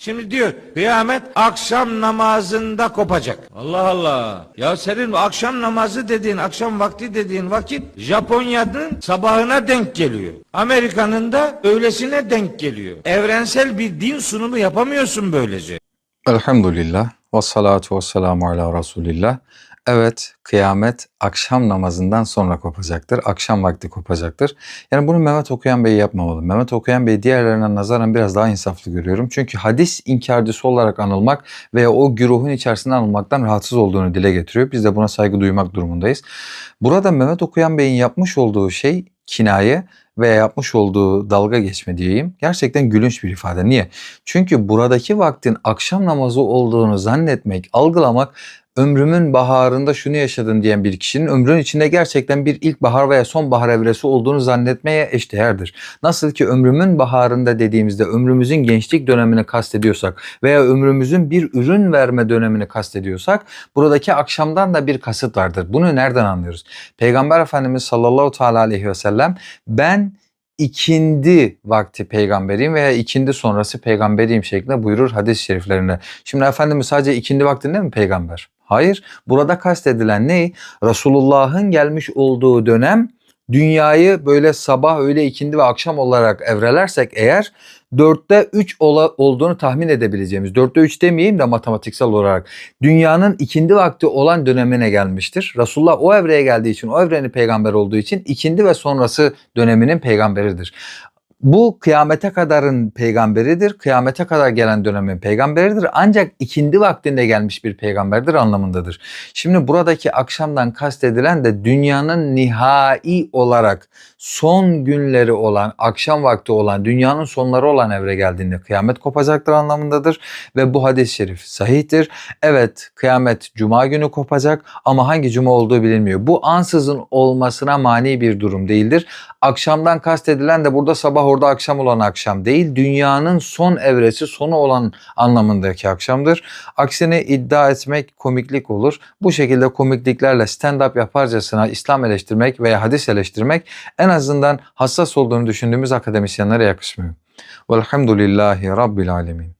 Şimdi diyor kıyamet akşam namazında kopacak. Allah Allah. Ya senin akşam namazı dediğin, akşam vakti dediğin vakit Japonya'nın sabahına denk geliyor. Amerika'nın da öğlesine denk geliyor. Evrensel bir din sunumu yapamıyorsun böylece. Elhamdülillah ve salatu ve selamu ala Resulillah. Evet kıyamet akşam namazından sonra kopacaktır. Akşam vakti kopacaktır. Yani bunu Mehmet Okuyan Bey yapmamalı. Mehmet Okuyan Bey diğerlerine nazaran biraz daha insaflı görüyorum. Çünkü hadis inkarcısı olarak anılmak veya o güruhun içerisinde anılmaktan rahatsız olduğunu dile getiriyor. Biz de buna saygı duymak durumundayız. Burada Mehmet Okuyan Bey'in yapmış olduğu şey kinaye veya yapmış olduğu dalga geçme diyeyim. Gerçekten gülünç bir ifade. Niye? Çünkü buradaki vaktin akşam namazı olduğunu zannetmek, algılamak ömrümün baharında şunu yaşadım diyen bir kişinin ömrünün içinde gerçekten bir ilkbahar veya sonbahar evresi olduğunu zannetmeye eşdeğerdir. Nasıl ki ömrümün baharında dediğimizde ömrümüzün gençlik dönemini kastediyorsak veya ömrümüzün bir ürün verme dönemini kastediyorsak buradaki akşamdan da bir kasıt vardır. Bunu nereden anlıyoruz? Peygamber Efendimiz sallallahu teala aleyhi ve sellem ben ikindi vakti peygamberiyim veya ikindi sonrası peygamberiyim şeklinde buyurur hadis-i şeriflerinde. Şimdi Efendimiz sadece ikindi vaktinde mi peygamber? Hayır. Burada kastedilen ne? Resulullah'ın gelmiş olduğu dönem dünyayı böyle sabah, öğle, ikindi ve akşam olarak evrelersek eğer dörtte üç ola, olduğunu tahmin edebileceğimiz, dörtte üç demeyeyim de matematiksel olarak dünyanın ikindi vakti olan dönemine gelmiştir. Resulullah o evreye geldiği için, o evrenin peygamber olduğu için ikindi ve sonrası döneminin peygamberidir. Bu kıyamete kadarın peygamberidir. Kıyamete kadar gelen dönemin peygamberidir. Ancak ikindi vaktinde gelmiş bir peygamberdir anlamındadır. Şimdi buradaki akşamdan kastedilen de dünyanın nihai olarak son günleri olan, akşam vakti olan, dünyanın sonları olan evre geldiğinde kıyamet kopacaktır anlamındadır. Ve bu hadis-i şerif sahihtir. Evet kıyamet cuma günü kopacak ama hangi cuma olduğu bilinmiyor. Bu ansızın olmasına mani bir durum değildir. Akşamdan kastedilen de burada sabah orada akşam olan akşam değil. Dünyanın son evresi sonu olan anlamındaki akşamdır. Aksine iddia etmek komiklik olur. Bu şekilde komikliklerle stand-up yaparcasına İslam eleştirmek veya hadis eleştirmek en azından hassas olduğunu düşündüğümüz akademisyenlere yakışmıyor. Velhamdülillahi Rabbil Alemin.